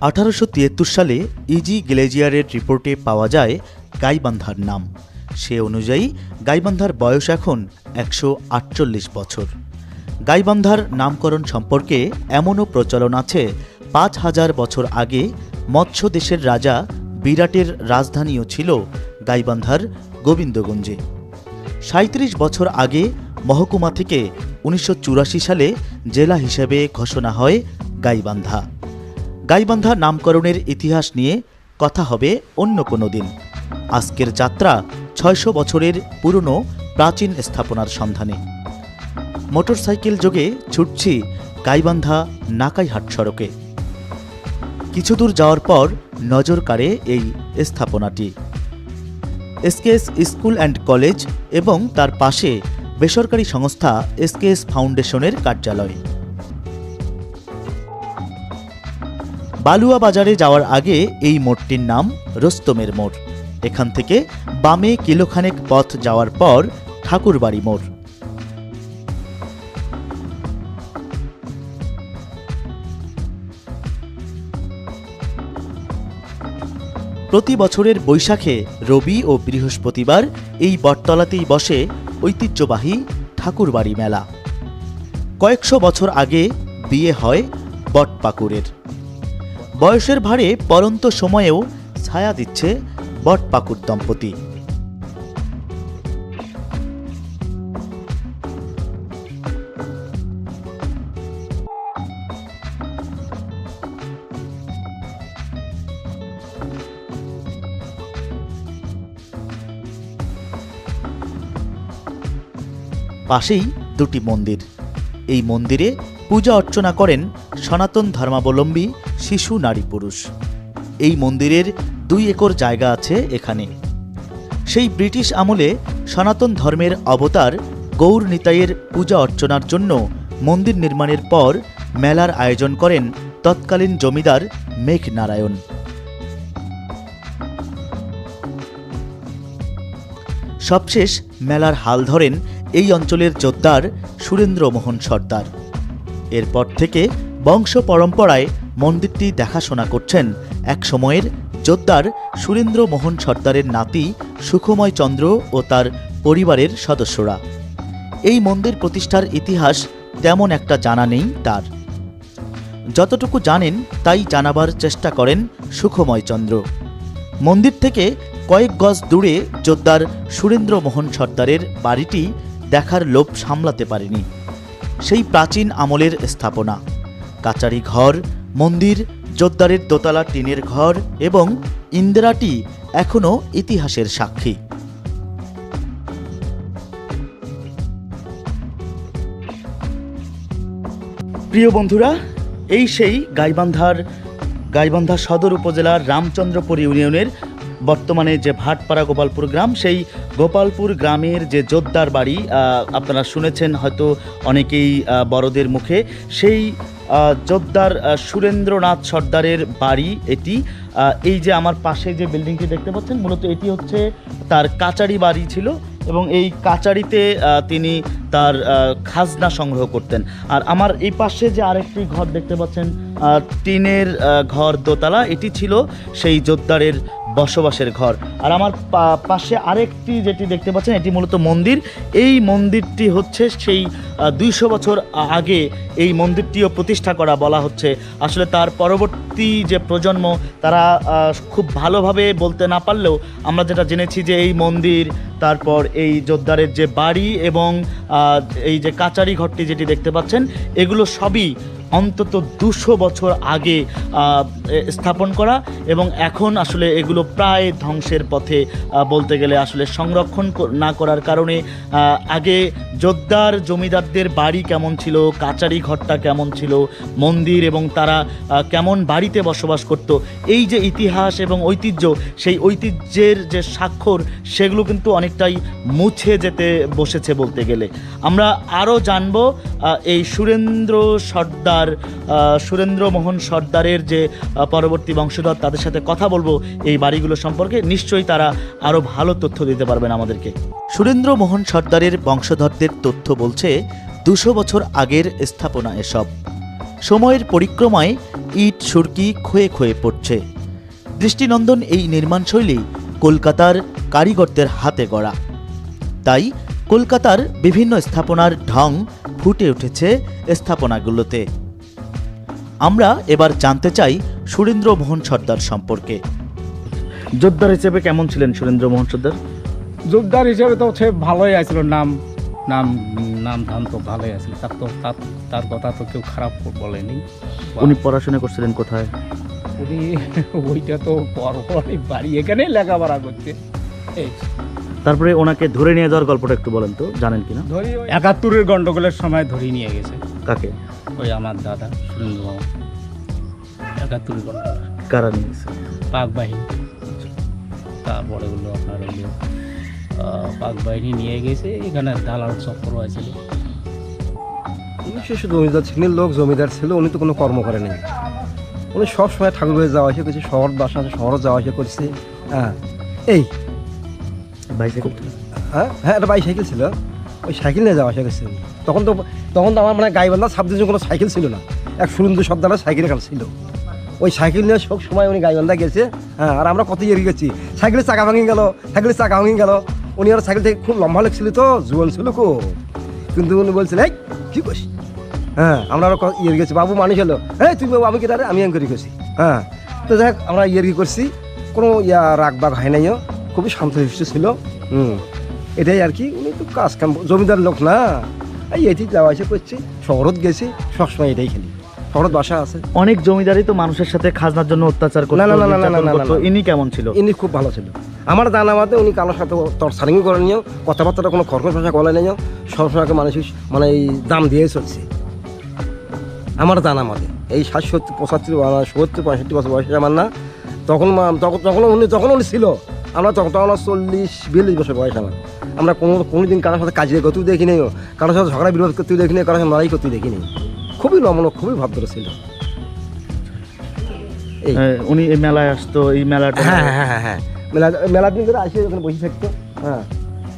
আঠারোশো তিয়াত্তর সালে ইজি গ্লেজিয়ারের রিপোর্টে পাওয়া যায় গাইবান্ধার নাম। সে অনুযায়ী, গাইবান্ধার বয়স এখন একশো আটচল্লিশ বছর। গাইবান্ধার নামকরণ সম্পর্কে এমনও প্রচলন আছে, পাঁচ হাজার বছর আগে মৎস্য দেশের রাজা বিরাটের রাজধানীও ছিল গাইবান্ধার গোবিন্দগঞ্জে। সাঁত্রিশ বছর আগে মহকুমা থেকে উনিশশো চুরাশি সালে জেলা হিসেবে ঘোষণা হয় গাইবান্ধা। গাইবান্ধা নামকরণের ইতিহাস নিয়ে কথা হবে অন্য কোনো দিন। আজকের যাত্রা ছয়শো বছরের পুরনো প্রাচীন স্থাপনার সন্ধানে। মোটরসাইকেল যোগে ছুটছি গাইবান্ধা নাকাইহাট সড়কে। কিছু দূর যাওয়ার পর নজর কাড়ে এই স্থাপনাটি। এসকেএস স্কুল অ্যান্ড কলেজ এবং তার পাশে বেসরকারি সংস্থা এসকেএস ফাউন্ডেশনের কার্যালয়। বালুয়া বাজারে যাওয়ার আগে এই মোড়টির নাম রোস্তমের মোড়। এখান থেকে বামে কিলোখানেক পথ যাওয়ার পর ঠাকুরবাড়ি মোড়। প্রতি বছরের বৈশাখে রবি ও বৃহস্পতিবার এই বটতলাতেই বসে ঐতিহ্যবাহী ঠাকুরবাড়ি মেলা। কয়েকশো বছর আগে বিয়ে হয় বটপাকুরের। বয়সের ভারে পরন্ত সময়েও ছায়া দিচ্ছে বটপাকুর দম্পতি। পাশেই দুটি মন্দির। এই মন্দিরে পূজা অর্চনা করেন সনাতন ধর্মাবলম্বী শিশু, নারী, পুরুষ। এই মন্দিরের দুই একর জায়গা আছে এখানে। সেই ব্রিটিশ আমলে সনাতন ধর্মের অবতার গৌর নিতাইয়ের পূজা অর্চনার জন্য মন্দির নির্মাণের পর মেলার আয়োজন করেন তৎকালীন জমিদার মেঘ নারায়ণ সবশেষ মেলার হাল ধরেন এই অঞ্চলের যোদ্ধার সুরেন্দ্র মোহন সর্দার। এরপর থেকে বংশ পরম্পরায় মন্দিরটি দেখাশোনা করছেন এক সময়ের যোদ্ধার সুরেন্দ্র মোহন সর্দারের নাতি সুখময় চন্দ্র ও তার পরিবারের সদস্যরা। এই মন্দির প্রতিষ্ঠার ইতিহাস তেমন একটা জানা নেই তার। যতটুকু জানেন তাই জানাবার চেষ্টা করেন সুখময় চন্দ্র। মন্দির থেকে কয়েক গজ দূরে যোদ্ধার সুরেন্দ্র মোহন সর্দারের বাড়িটি দেখার লোভ সামলাতে পারেনি। সেই প্রাচীন আমলের স্থাপনা। কাচারি ঘর মন্দির, জোদ্দারের দোতলা টিনের ঘর এবং ইন্দিরাটি এখনও ইতিহাসের সাক্ষী। প্রিয় বন্ধুরা, এই সেই গাইবান্ধার, গাইবান্ধা সদর উপজেলার রামচন্দ্রপুর ইউনিয়নের বর্তমানে যে ভাটপাড়া গোপালপুর গ্রাম, সেই গোপালপুর গ্রামের যে যোদ্ধার বাড়ি আপনারা শুনেছেন হয়তো অনেকেই বড়দের মুখে, সেই জোদ্দার সুরেন্দ্রনাথ সর্দারের বাড়ি এটি। এই যে আমার পাশে যে বিল্ডিংটি দেখতে পাচ্ছেন, মূলত এটি হচ্ছে তার কাচারি বাড়ি ছিল এবং এই কাচারিতে তিনি তার খাজনা সংগ্রহ করতেন। আর আমার এই পাশে যে আরেকটি ঘর দেখতে পাচ্ছেন টিনের ঘর দোতলা, এটি ছিল সেই যোদ্ধারের বসবাসের ঘর। আর আমার পাশে আরেকটি যেটি দেখতে পাচ্ছেন, এটি মূলত মন্দির। এই মন্দিরটি হচ্ছে সেই দুইশো বছর আগে এই মন্দিরটিও প্রতিষ্ঠা করা বলা হচ্ছে। আসলে তার পরবর্তী যে প্রজন্ম, তারা খুব ভালোভাবে বলতে না পারলেও আমরা যেটা জেনেছি যে এই মন্দির, তারপর এই যোদ্ধারের যে বাড়ি এবং এই যে কাচারি ঘরটি যেটি দেখতে পাচ্ছেন, এগুলো সবই অন্তত দুশো বছর আগে স্থাপন করা এবং এখন আসলে এগুলো প্রায় ধ্বংসের পথে বলতে গেলে আসলে সংরক্ষণ না করার কারণে আগে যোদ্ধার জমিদারদের বাড়ি কেমন ছিল, কাচারি ঘরটা কেমন ছিল, মন্দির এবং তারা কেমন বাড়িতে বসবাস করত, এই যে ইতিহাস এবং ঐতিহ্য, সেই ঐতিহ্যের যে স্বাক্ষর, সেগুলো কিন্তু অনেকটাই মুছে যেতে বসেছে বলতে গেলে। আমরা আরও জানব এই সুরেন্দ্র সর্দার সুরেন্দ্র মোহন সর্দারের যে পরবর্তী বংশধর, তাদের সাথে কথা বলব এই বাড়িগুলো সম্পর্কে, নিশ্চয়ই তারা আরও ভালো তথ্য দিতে পারবেন আমাদেরকে। সুরেন্দ্র মোহন সর্দারের বংশধরদের তথ্য বলছে দুশো বছর আগের স্থাপনা এসব। সময়ের পরিক্রমায় ইট সুরকি ক্ষয়ে ক্ষয়ে পড়ছে। দৃষ্টিনন্দন এই নির্মাণশৈলী কলকাতার কারিগরদের হাতে গড়া। তাই কলকাতার বিভিন্ন স্থাপনার ঢং ফুটে উঠেছে স্থাপনাগুলোতে। আমরা এবার জানতে চাই সুরেন্দ্র মোহন সর্দার সম্পর্কে। যোদ্ধার হিসেবে কেমন ছিলেন সুরেন্দ্র মোহন সর্দার? যোগদার হিসেবে তো সে ভালোই আছিল নাম। নাম নাম ধাম তো ভালোই আছে। তার তো তার তার কথা তো কেউ খারাপ বলেনি। উনি পড়াশোনা করছিলেন কোথায়? উনি ওইটা তো পরপরই বাড়ি এখানেই লেখাপড়া করছে। এই। তারপরে ওনাকে ধরে নিয়ে যাওয়ার গল্পটা একটু বলেন তো জানেন কিনা? ধরি একাত্তরের গন্ডগোলের সময় ধরে নিয়ে গেছে। কাকে? ওই আমার দাদা সুরেন্দ্র বাবু একাত্তরের গন্ডগোল। কারা নিয়ে গেছে? পাক বাহিনী। তারপরে হলো আপনার পাক বাহিনী নিয়ে গেছে এখানে দালাল চক্র আছে। উনি সে শুধু জমিদার শ্রেণির লোক জমিদার ছিল উনি তো কোনো কর্ম করেনি। উনি সব সময় ঠাকুর বাড়ি যাওয়া আসা করছে শহর বাসা আছে শহরও যাওয়া আসা করছে। হ্যাঁ এই। বাইসাইকেল হ্যাঁ হ্যাঁ একটা বাইসাইকেল ছিল। ওই সাইকেল নিয়ে যাওয়া আসা করছে। তখন তো তখন তো আমার মানে গাইবান্ধা সাবদিনের কোনো সাইকেল ছিল না। এক সুরেন্দ্র সর্দারের সাইকেল এখানে ছিল। ওই সাইকেল নিয়ে সব সময় উনি গাইবান্ধা গেছে। হ্যাঁ আর আমরা কত ইয়ে গেছি। সাইকেলের চাকা ভাঙি গেল সাইকেলের চাকা ভাঙি গেল। উনি আর সাইকেল থেকে খুব লম্বা লাগছিল তো জুয়ান ছিল কো কিন্তু উনি বলছিলেন এই কি করিস হ্যাঁ আমরা আরও ক- ইয়ে গেছি বাবু মানুষ হলো হ্যাঁ তুই বাবু আমি কি আমি এঙ্করি করছি হ্যাঁ তো দেখ আমরা ইয়ে কি করছি। কোনো ইয়া রাগ বাগ হয় নাইও খুবই শান্তশিষ্ট ছিল হুম। এটাই আর কি উনি তো কাজ কাম জমিদার লোক না। এই এটি যাওয়া আসা করছি শহরত গেছি সবসময় এটাই খেলি। শহরত বাসা আছে। অনেক জমিদারই তো মানুষের সাথে খাজনার জন্য অত্যাচার করতো না, না, না, না, না, নির্যাতন না, না, করতো। না। ইনি কেমন ছিল? ইনি খুব ভালো ছিল। আমার জানা মতে উনি কারোর সাথে তোর সারিঙ্গি করে নিও কথাবার্তা কোনো খরচ ভাষা বলে নিও সবসময় মানুষ মানে এই দাম দিয়ে চলছে। আমার জানা মতে এই ষাট সত্তর পঁচাত্তর সত্তর পঁয়ষট্টি বছর বয়সে আমার না তখন তখন তখন উনি তখন উনি ছিল। আমরা তখন তখন চল্লিশ বিয়াল্লিশ বছর বয়স আমার। আমরা কোনো কোনো দিন কারোর সাথে কাজিয়ে করতেও দেখি নেই কারোর সাথে ঝগড়া বিরোধ করতেও দেখি নেই কারোর সাথে লড়াই করতেও দেখি নেই। খুবই নমন খুবই ভদ্র ছিল। এই। উনি এই মেলায় আসতো এই মেলাটা হ্যাঁ হ্যাঁ হ্যাঁ হ্যাঁ। মেলা মেলা দিন ধরে আসে ওখানে বসে থাকতো। হ্যাঁ।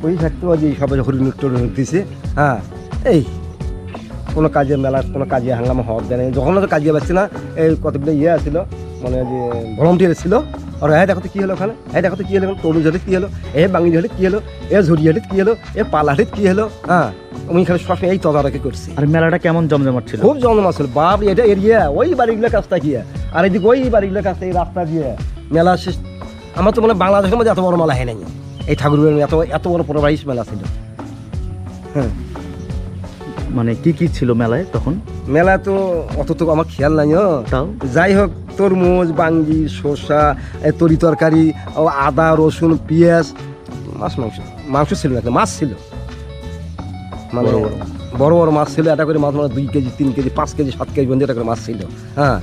বসে থাকতো যে সবাই হরিণ টরিণ দিছে হ্যাঁ এই কোনো কাজে মেলার কোনো কাজে হাঙ্গামা হওয়ার দেয় নাই। যখন তো কাজে পাচ্ছি না এই কতগুলো ইয়ে আসছিল মানে যে ভলন্টিয়ার ছিল আর হ্যাঁ দেখো তো কী হলো ওখানে হ্যাঁ দেখো তো কী হলো তরুণ ঝাড়িত কী হলো এ বাঙি ঝাড়িত কী হলো এ ঝুড়িয়াটিত কী হলো এ পালাহাটিত কী হলো হ্যাঁ আমি এখানে সবসময় এই তদারকি করছি। আর মেলাটা কেমন জমজমাট ছিল? খুব জন্ম ছিল। বাপ এটা এরিয়া ওই বাড়িগুলো কাজটা গিয়ে আর এদিকে ওই বাড়িগুলো কাজটা এই রাস্তা দিয়ে মেলা শেষ আমার তো মনে হয় বাংলাদেশের মধ্যে এত বড় মেলা হয় নাই। এই ঠাকুর এত এত বড় বাইশ মেলা ছিল। হ্যাঁ। মানে কি কি ছিল মেলায় তখন? মেলা তো অত তো আমার খেয়াল নাই ও। তাও? যাই হোক তরমুজ বাঙ্গি শসা তরি তরকারি আদা রসুন পেঁয়াজ মাছ মাংস। মাংস ছিল না একটা মাছ ছিল। মানে বড় বড়। মাছ। ছিল এটা করে মাছ মানে দুই কেজি তিন কেজি পাঁচ কেজি সাত কেজি বন্ধু এটা করে মাছ ছিল। হ্যাঁ।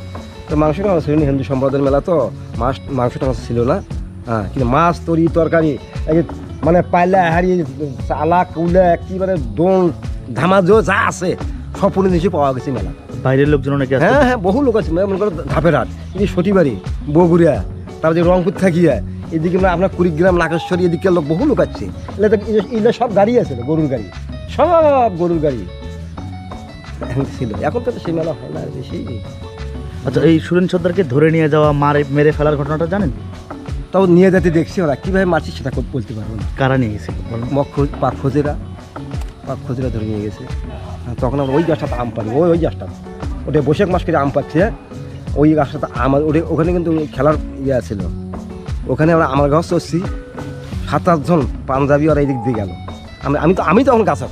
তো মাংসটা আমার ছিল হিন্দু সম্প্রদায়ের মেলা তো মাছ মাংসটা আমার ছিল না। হ্যাঁ কিন্তু মাছ তরি তরকারি মানে পাইলা হাড়ি চালা কুলে একেবারে দোন ধামাজো যা আছে সব পুরো নিচে পাওয়া গেছে মেলা। বাইরের লোকজন নাকি হ্যাঁ হ্যাঁ বহু লোক আছে মানে মনে করো ধাপের হাট এদিকে সটিবাড়ি বগুড়িয়া তারপরে যে রংপুর থাকিয়া এদিকে মানে আপনার কুড়িগ্রাম নাকেশ্বরী এদিকে লোক বহু লোক আছে। এগুলো সব গাড়ি আছে গরুর গাড়ি সব গরুর গাড়ি। এখন ছিল এখন তো সেই মেলা হয় না বেশি। আচ্ছা এই সুরেন সর্দারকে ধরে নিয়ে যাওয়া মারে মেরে ফেলার ঘটনাটা জানেন? তাও নিয়ে যেতে দেখছি ওরা। কীভাবে মারছি সেটা বলতে পারব না। কারা নিয়ে গেছে? বলুন মক খোঁজ পাক খোঁজেরা পাক খোঁজেরা ধরে নিয়ে গেছে। হ্যাঁ, তখন আমরা ওই গাছটাতে আম পারি ওই ওই গাছটা ওটা বৈশাখ মাস করে আম পাচ্ছে ওই গাছটাতে আমার ওটা ওখানে কিন্তু খেলার ইয়ে ছিল। ওখানে আমরা আমার গাছ চড়ছি সাত আটজন পাঞ্জাবি ওরা এই দিক দিয়ে গেল। আমি আমি তো আমি তখন গাছত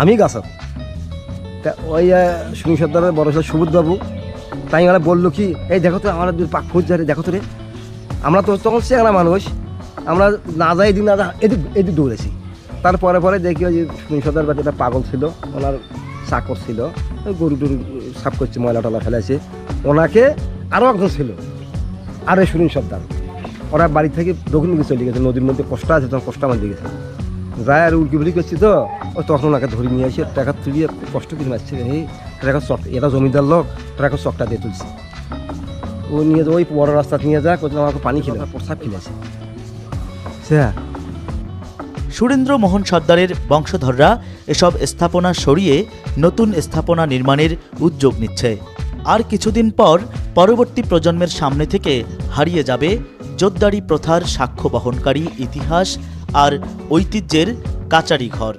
আমি গাছত তা ওই সুনীল সর্দারের বড় স্যার বাবু তাই ওরা বলল কি এই দেখো তো আমার পাক খোঁজ যায় রে, দেখো তো রে। আমরা তো তখন চেংড়া মানুষ। আমরা না যাই এদিক না এদিক দৌড়েছি। তারপরে পরে দেখি ওই সর্দার বাড়িতে পাগল ছিল, ওনার চাকর ছিল। গরু টরু সাফ করছে, ময়লা টলা ফেলেছে ওনাকে আরও একজন ছিল, আরে সুনীল সর্দার। ওরা বাড়ি থেকে দক্ষিণ দিকে চলে গেছে, নদীর মধ্যে কষ্ট আছে, তখন কষ্ট আমার গেছে। যায় আর উল্কি বুড়ি করছি তো, ও তখন ওনাকে ধরে নিয়ে এসে টাকা তুলিয়ে কষ্ট কিছু মারছে, এই টাকা চক, এটা জমিদার লোক টাকা চকটা দিয়ে তুলছে। ও নিয়ে ওই বড় রাস্তা নিয়ে যা কোথাও আমাকে পানি খেলে প্রস্তাব খেলেছে সে সুরেন্দ্র মোহন সর্দারের বংশধররা এসব স্থাপনা সরিয়ে নতুন স্থাপনা নির্মাণের উদ্যোগ নিচ্ছে। আর কিছুদিন পর পরবর্তী প্রজন্মের সামনে থেকে হারিয়ে যাবে জোদ্দারি প্রথার সাক্ষ্য বহনকারী ইতিহাস আর ঐতিহ্যের কাচারি ঘর।